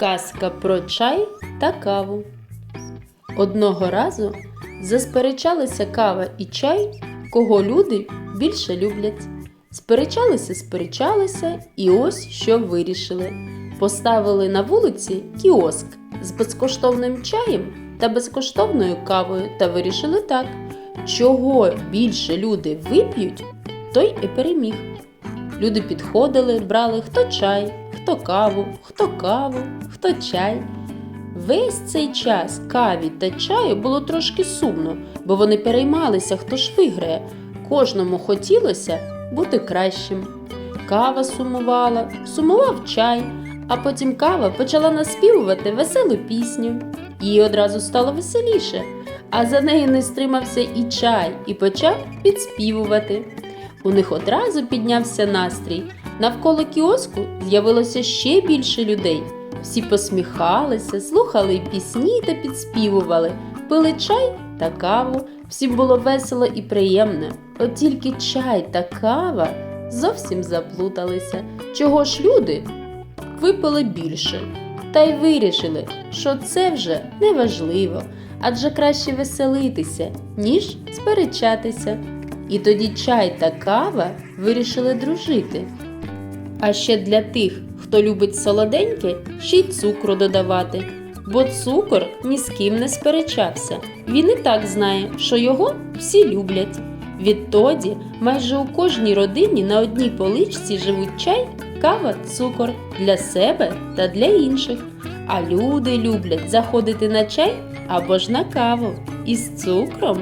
Казка про чай та каву. Одного разу засперечалися кава і чай, кого люди більше люблять. Сперечалися, сперечалися, і ось що вирішили. Поставили на вулиці кіоск з безкоштовним чаєм та безкоштовною кавою та вирішили так: чого більше люди вип'ють, той і переміг. Люди підходили, брали хто чай, хто каву, хто каву, хто чай. Весь цей час каві та чаю було трошки сумно, бо вони переймалися, хто ж виграє. Кожному хотілося бути кращим. Кава сумувала, сумував чай, а потім кава почала наспівувати веселу пісню. Їй одразу стало веселіше, а за нею не стримався і чай і почав підспівувати. У них одразу піднявся настрій. Навколо кіоску з'явилося ще більше людей. Всі посміхалися, слухали пісні та підспівували, пили чай та каву. Всім було весело і приємно. От тільки чай та кава зовсім заплуталися. Чого ж люди випили більше? Та й вирішили, що це вже не важливо, адже краще веселитися, ніж сперечатися. І тоді чай та кава вирішили дружити. А ще для тих, хто любить солоденьке, ще й цукру додавати. Бо цукор ні з ким не сперечався. Він і так знає, що його всі люблять. Відтоді майже у кожній родині на одній поличці живуть чай, кава, цукор для себе та для інших. А люди люблять заходити на чай або ж на каву із цукром.